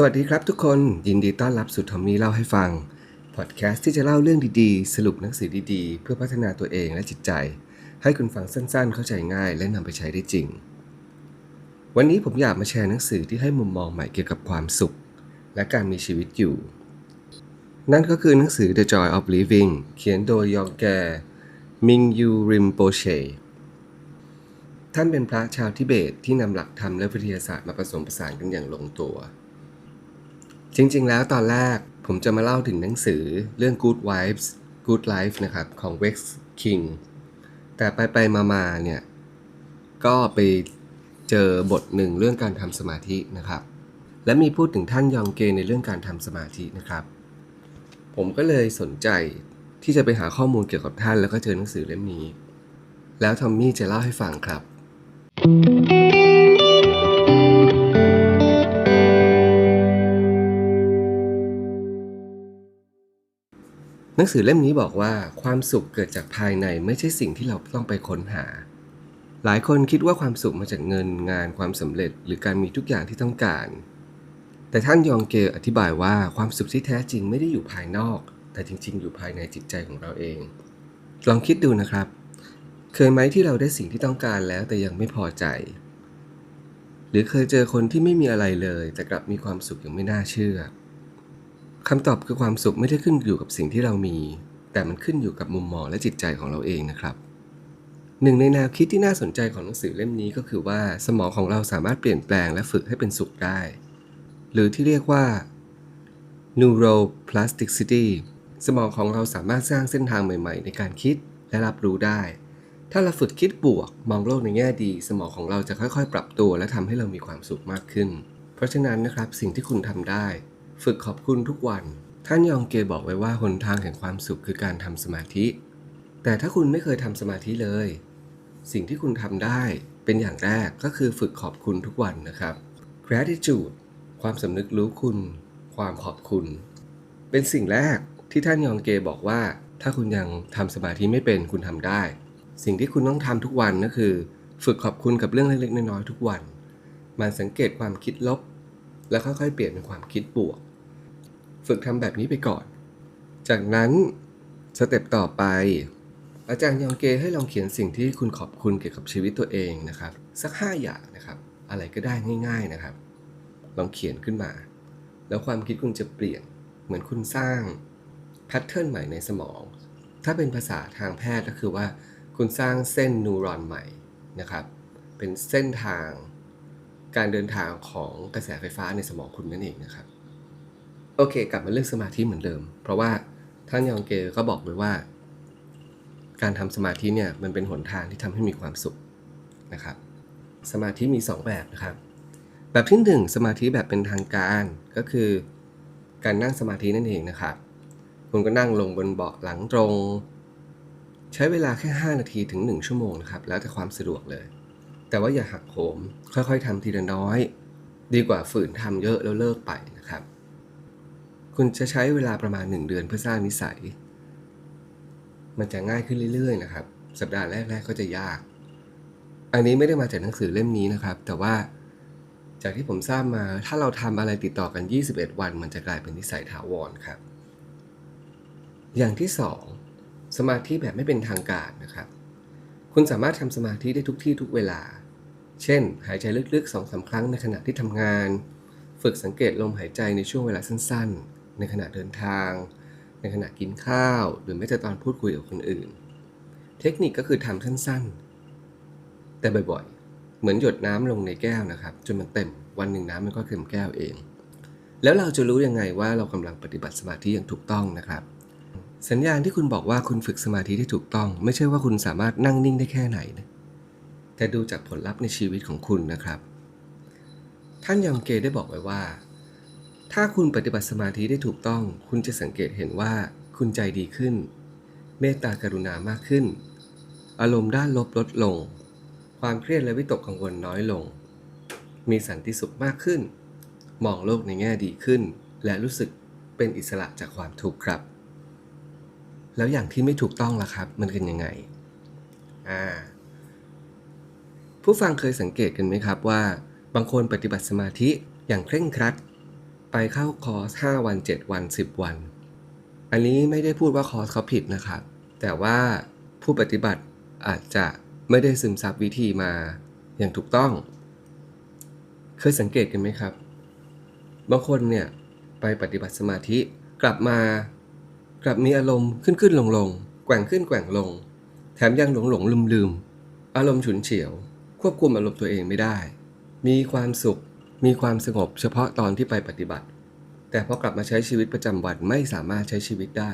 สวัสดีครับทุกคนยินดีต้อนรับสู่ทอมมี่เล่าให้ฟัง พอดแคสต์ที่จะเล่าเรื่องดีๆ สรุปหนังสือดีๆ เพื่อพัฒนาตัวเองและจิตใจ ให้คุณฟังสั้นๆ เข้าใจง่ายและนำไปใช้ได้จริง วันนี้ผมอยากมาแชร์หนังสือที่ให้มุมมองใหม่เกี่ยวกับความสุข และการมีชีวิตอยู่ นั่นก็คือหนังสือ The Joy of Living เขียนโดยยองแกมิงยูริมโปเชท่านเป็นพระชาวทิเบตที่นำหลักธรรมและวิทยาศาสตร์มาผสมผสานกันอย่างลงตัว จริงๆ แล้วตอนแรกผมจะมาเล่าถึงหนังสือเรื่อง Good Vibes Good Life นะครับ ของ Wex King แต่ไปไปมาๆเนี่ย ก็ไปเจอบทหนึ่งเรื่องการทำสมาธินะครับ และมีพูดถึงท่านยองเกในเรื่องการทำสมาธินะครับ ผมก็เลยสนใจที่จะไปหาข้อมูลเกี่ยวกับท่านแล้วก็เจอหนังสือเล่มนี้ แล้วทอมมี่จะเล่าให้ฟังครับ หนังสือเล่มนี้บอกว่าความสุขเกิดจากภายในไม่ใช่สิ่งที่เราต้องไปค้นหา หลายคนคิดว่าความสุขมาจากเงินงานความสำเร็จ หรือการมีทุกอย่างที่ต้องการ แต่ท่านยองเกลอธิบายว่าความสุขที่แท้จริงไม่ได้อยู่ภายนอก แต่จริง ๆ อยู่ภายในจิตใจของเราเอง ลองคิดดูนะครับ เคยไหมที่เราได้สิ่งที่ต้องการแล้วแต่ยังไม่พอใจ หรือเคยเจอคนที่ไม่มีอะไรเลย แต่กลับมีความสุขอย่างไม่น่าเชื่อ คำตอบคือความสุขไม่ได้ขึ้นอยู่กับสิ่งที่เรามี แต่มันขึ้นอยู่กับมุมมองและจิตใจของเราเองนะครับ หนึ่งในแนวคิดที่น่าสนใจของหนังสือเล่มนี้ก็คือว่าสมองของเราสามารถเปลี่ยนแปลงและฝึกให้เป็นสุขได้ หรือที่เรียกว่า neuroplasticity สมองของเราสามารถสร้างเส้นทางใหม่ ๆ ในการคิดและรับรู้ได้ ถ้าเราฝึกคิดบวก มองโลกในแง่ดี สมองของเราจะค่อยๆ ปรับตัว และทำให้เรามีความสุขมากขึ้น เพราะฉะนั้นนะครับสิ่งที่คุณทำได้ ฝึกขอบคุณทุกวัน ท่านยองเกบอกไว้ว่าหนทางแห่งความสุขคือการทำสมาธิ แต่ถ้าคุณไม่เคยทำสมาธิเลย สิ่งที่คุณทำได้เป็นอย่างแรกก็คือฝึกขอบคุณทุกวันนะครับ gratitude ความสำนึกรู้คุณ ความขอบคุณ เป็นสิ่งแรกที่ท่านยองเกบอกว่า ถ้าคุณยังทำสมาธิไม่เป็นคุณทำได้ สิ่งที่คุณต้องทำทุกวันก็คือ ฝึกขอบคุณกับเรื่องเล็กๆน้อยๆทุกวัน มันสังเกตความคิดลบ แล้วค่อยๆเปลี่ยนเป็นความคิดบวก ฝึกทำแบบนี้ไปก่อน จากนั้นสเต็ปต่อไป อาจารย์ยองเกให้ลองเขียนสิ่งที่คุณขอบคุณเกี่ยวกับชีวิตตัวเองนะครับ สัก 5 อย่างนะครับ อะไรก็ได้ง่าย ๆนะครับ ลองเขียนขึ้นมา แล้วความคิดคุณจะเปลี่ยนเหมือนคุณสร้างแพทเทิร์นใหม่ในสมอง ถ้าเป็นภาษาทางแพทย์ก็คือว่า คุณสร้างเส้นนูรอนใหม่นะครับ เป็นเส้นทางการเดินทางของกระแสไฟฟ้าในสมองคุณนั่นเองนะครับ โอเค กลับมาเรื่องสมาธิเหมือนเดิม เพราะว่าท่านยองเกก็บอกไว้ว่า การทำสมาธิเนี่ยมันเป็นหนทางที่ทำให้มีความสุขนะครับ สมาธิมี 2 แบบนะครับ แบบที่ 1 สมาธิแบบเป็นทางการก็คือ การนั่งสมาธินั่นเองนะครับ คุณก็นั่งลงบนเบาะหลังตรง ใช้เวลาแค่ 5 นาทีถึง 1 ชั่วโมงนะครับ แล้วแต่ความสะดวกเลย แต่ว่าอย่าหักโหมค่อยๆทำทีละน้อย ดีกว่าฝืนทำเยอะแล้วเลิกไปนะครับ คุณจะใช้เวลาประมาณ 1 เดือนเพื่อสร้างนิสัย มันจะง่ายขึ้นเรื่อยๆนะครับ สัปดาห์แรกๆก็จะยาก อันนี้ไม่ได้มาจากหนังสือเล่มนี้นะครับ แต่ว่าจากที่ผมทราบมาถ้าเราทำอะไรติดต่อกัน 21 วัน มันจะกลายเป็นนิสัยถาวรครับ อย่างที่ 2 สมาธิแบบไม่เป็นทางการนะครับ คุณสามารถทำสมาธิได้ทุกที่ทุกเวลา เช่น หายใจลึกๆ2อสาครั้งในขณะที่ทำงาน ฝึกสังเกตลมหายใจในช่วงเวลาสั้นๆ ในขณะเดินทาง ในขณะกินข้าว หรือแม้แต่ตอนพูดคุยกับคนอื่น เทคนิคก็คือทำสั้นๆ แต่บ่อยๆ เหมือนหยดน้ำลงในแก้วนะครับ จนมันเต็มวันหนึ่งน้ำมันก็เต็มแก้วเอง แล้วเราจะรู้ยังไงว่าเรากำลังปฏิบัติสมาธิอย่างถูกต้องนะครับ สัญญาณที่คุณบอกว่าคุณฝึกสมาธิที่ถูกต้อง ไม่ใช่ว่าคุณสามารถนั่งนิ่งได้แค่ไหนนะแต่ดูจากผลลัพธ์ในชีวิตของคุณนะครับ ท่านยองเกได้บอกไว้ว่า ถ้าคุณปฏิบัติสมาธิได้ถูกต้อง คุณจะสังเกตเห็นว่าคุณใจดีขึ้น เมตตากรุณามากขึ้น อารมณ์ด้านลบลดลง ความเครียดและวิตกกังวลน้อยลง มีสันติสุขมากขึ้น มองโลกในแง่ดีขึ้น และรู้สึกเป็นอิสระจากความทุกข์ครับ แล้วอย่างที่ไม่ถูกต้องล่ะครับ มันเป็นยังไง อ่า ผู้ฟังเคยสังเกตกันไหมครับว่า บางคนปฏิบัติสมาธิอย่างเคร่งครัด ไปเข้าคอร์ส5วัน 7 วัน 10 วัน อันนี้ไม่ได้พูดว่าคอร์สเขาผิดนะครับ แต่ว่าผู้ปฏิบัติอาจจะไม่ได้ซึมซับวิธีมาอย่างถูกต้อง เคยสังเกตกันไหมครับ บางคนเนี่ยไปปฏิบัติสมาธิกลับมากลับมีอารมณ์ขึ้นขึ้นลงลงแกว่งขึ้นแกว่งลง แถมยังหลงหลงลืมลืมอารมณ์ฉุนเฉียว ควบคุมอารมณ์ตัวเองไม่ได้ มีความสุข มีความสงบเฉพาะตอนที่ไปปฏิบัติ แต่พอกลับมาใช้ชีวิตประจำวันไม่สามารถใช้ชีวิตได้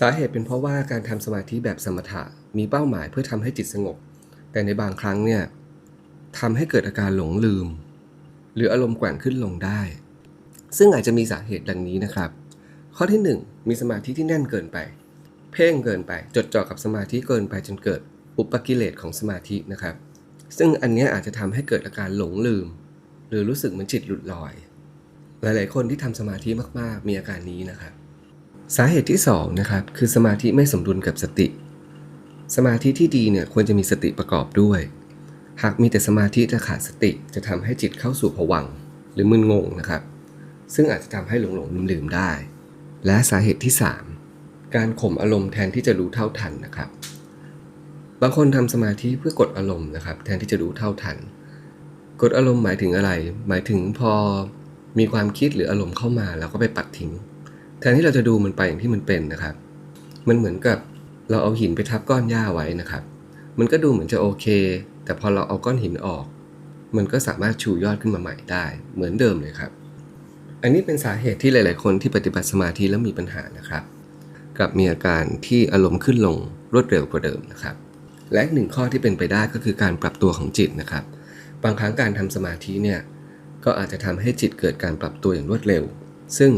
สาเหตุเป็นเพราะว่าการทำสมาธิแบบสมถะมีเป้าหมายเพื่อทำให้จิตสงบ แต่ในบางครั้งเนี่ยทำให้เกิดอาการหลงลืม หรืออารมณ์แกว่งขึ้นลงได้ ซึ่งอาจจะมีสาเหตุดังนี้นะครับ ข้อที่ 1 มีสมาธิที่แน่นเกินไป เพ่งเกินไป จดจ่อกับสมาธิเกินไปจนเกิดอุปกิเลสของสมาธินะครับ ซึ่งอันนี้อาจจะทำให้เกิดอาการหลงลืม หรือรู้สึกเหมือนจิตหลุดลอย หลาย ๆ คนที่ทำสมาธิมากๆ มีอาการนี้นะครับสาเหตุที่2นะครับคือสมาธิไม่สมดุลกับสติ สมาธิที่ดีเนี่ยควรจะมีสติประกอบด้วย หากมีแต่สมาธิแต่ขาดสติจะทำให้จิตเข้าสู่ภวังหรือมึนงงนะครับ ซึ่งอาจจะทำให้หลงหลงลืมลืมๆได้ และสาเหตุที่ 3 การข่มอารมณ์แทนที่จะรู้เท่าทันนะครับ บางคนทำสมาธิเพื่อกดอารมณ์นะครับ แทนที่จะรู้เท่าทัน กดอารมณ์หมายถึงอะไร หมายถึงพอมีความคิดหรืออารมณ์เข้ามาแล้วก็ไปปัดทิ้ง แทนที่เราจะดูมันไปอย่างที่มันเป็นนะครับ มันเหมือนกับเราเอาหินไปทับก้อนหญ้าไว้นะครับ มันก็ดูเหมือนจะโอเค แต่พอเราเอาก้อนหินออก มันก็สามารถชูยอดขึ้นมาใหม่ได้ เหมือนเดิมเลยครับ อันนี้เป็นสาเหตุที่หลาย ๆ คนที่ปฏิบัติสมาธิแล้วมีปัญหานะครับกับมีอาการที่อารมณ์ขึ้นลงรวดเร็วกว่าเดิมนะครับ และหนึ่งข้อที่เป็นไปได้ก็คือการปรับตัวของจิตนะครับ บางครั้งการทำสมาธิเนี่ยก็อาจจะทำให้จิตเกิดการปรับตัวอย่างรวดเร็ว ซึ่ง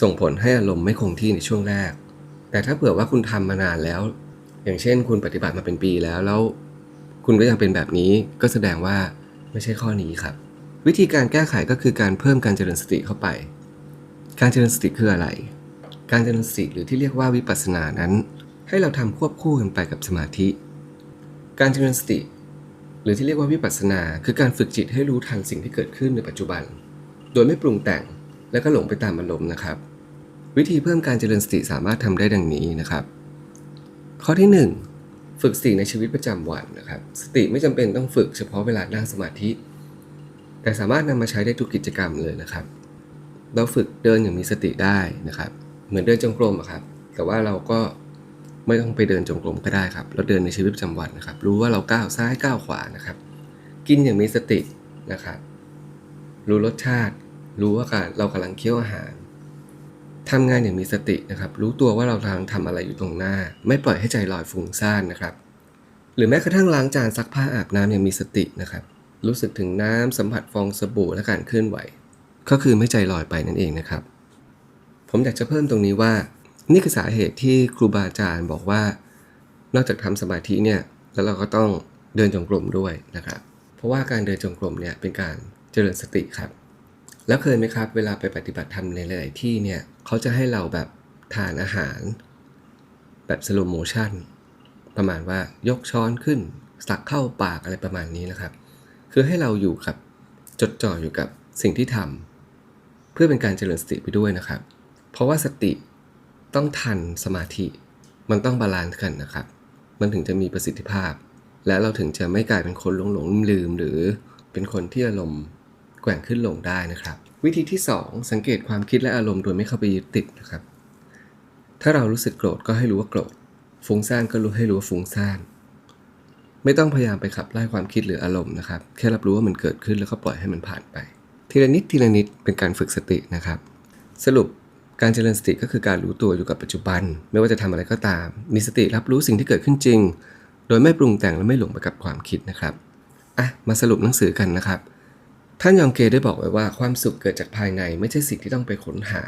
ส่งผลให้อารมณ์ไม่คงที่ในช่วงแรก แต่ถ้าเผื่อว่าคุณทำมานานแล้ว อย่างเช่น คุณปฏิบัติมาเป็นปีแล้วแล้ว คุณก็ยังเป็นแบบนี้ก็แสดงว่าไม่ใช่ข้อนี้ครับ วิธีการแก้ไขก็คือการเพิ่มการเจริญสติเข้าไป การเจริญสติคืออะไร การเจริญสติหรือที่เรียกว่าวิปัสสนานั้น ให้เราทำควบคู่กันไปกับสมาธิ การเจริญสติ หรือที่เรียกว่าวิปัสสนา คือการฝึกจิตให้รู้ทันสิ่งที่เกิดขึ้นในปัจจุบัน โดยไม่ปรุงแต่งและก็หลงไปตามอารมณ์นะครับ วิธีเพิ่มการเจริญสติสามารถทำได้ดังนี้นะครับ ข้อที่ 1 ฝึกสติในชีวิตประจำวันนะครับ สติไม่จำเป็นต้องฝึกเฉพาะเวลานั่งสมาธิ แต่สามารถนำมาใช้ได้ทุกกิจกรรมเลยนะครับ เราฝึกเดินอย่างมีสติได้นะครับ เหมือนเดินจงกรมครับ แต่ว่าเราก็ ไม่ต้องไปเดินจงกรมก็ได้ครับ เราเดินในชีวิตประจำวันนะครับ รู้ว่าเราก้าวซ้ายก้าวขวานะครับ กินอย่างมีสตินะครับ รู้รสชาติ รู้ว่าการเรากำลังเคี้ยวอาหารทำงานอย่างมีสตินะครับ รู้ตัวว่าเรากำลังทำอะไรอยู่ตรงหน้า ไม่ปล่อยให้ใจลอยฟุ้งซ่านนะครับ หรือแม้กระทั่งล้างจานซักผ้าอาบน้ำอย่างมีสตินะครับ รู้สึกถึงน้ำสัมผัสฟองสบู่และการเคลื่อนไหว ก็คือไม่ใจลอยไปนั่นเองนะครับ ผมอยากจะเพิ่มตรงนี้ว่า นี่คือสาเหตุที่ครูบาอาจารย์บอกว่า นอกจากทำสมาธิเนี่ยแล้วเราก็ต้องเดินจงกรมด้วยนะครับ เพราะว่าการเดินจงกรมเนี่ยเป็นการเจริญสติครับ แล้วเคยไหมครับ เวลาไปปฏิบัติธรรมในหลาย ๆ ที่เนี่ยเขาจะให้เราแบบทานอาหาร แบบสโลโมชันประมาณว่ายกช้อนขึ้นสักเข้าปากอะไรประมาณนี้นะครับ คือให้เราอยู่กับจดจ่ออยู่กับสิ่งที่ทำเพื่อเป็นการเจริญสติไปด้วยนะครับ เพราะว่าสติ ต้องทันสมาธิ มันต้องบาลานซ์กันนะครับ มันถึงจะมีประสิทธิภาพ และเราถึงจะไม่กลายเป็นคนหลงหลงลืมหรือเป็นคนที่อารมณ์แกว่งขึ้นลงได้นะครับ วิธีที่ 2 สังเกตความคิดและอารมณ์โดยไม่เข้าไปยึดติดนะครับ ถ้าเรารู้สึกโกรธก็ให้รู้ว่าโกรธฟุ้งซ่านก็รู้ให้รู้ว่าฟุ้งซ่านไม่ต้องพยายามไปขับไล่ความคิดหรืออารมณ์นะครับ แค่รับรู้ว่ามันเกิดขึ้นแล้วก็ปล่อยให้มันผ่านไป ทีละนิดทีละนิดเป็นการฝึกสตินะครับ สรุป การเจริญสติก็คือการรู้ตัวอยู่กับปัจจุบัน ไม่ว่าจะทำอะไรก็ตาม มีสติรับรู้สิ่งที่เกิดขึ้นจริง โดยไม่ปรุงแต่งและไม่หลงไปกับความคิดนะครับอะมาสรุปหนังสือกันนะครับ ท่านยองเกได้บอกไว้ว่าความสุขเกิดจากภายในไม่ใช่สิ่งที่ต้องไปค้นหา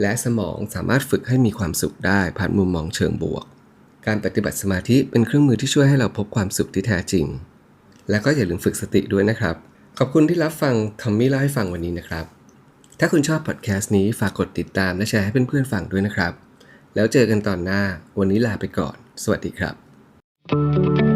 และสมองสามารถฝึกให้มีความสุขได้ผ่านมุมมองเชิงบวก การปฏิบัติสมาธิเป็นเครื่องมือที่ช่วยให้เราพบความสุขที่แท้จริง และก็อย่าลืมฝึกสติด้วยนะครับ ขอบคุณที่รับฟังทอมมี่เล่าให้ฟังวันนี้นะครับ ถ้าคุณชอบพอดแคสต์นี้ฝากกดติดตามและแชร์ให้เพื่อนๆฟังด้วยนะครับ แล้วเจอกันตอนหน้า วันนี้ลาไปก่อน สวัสดีครับ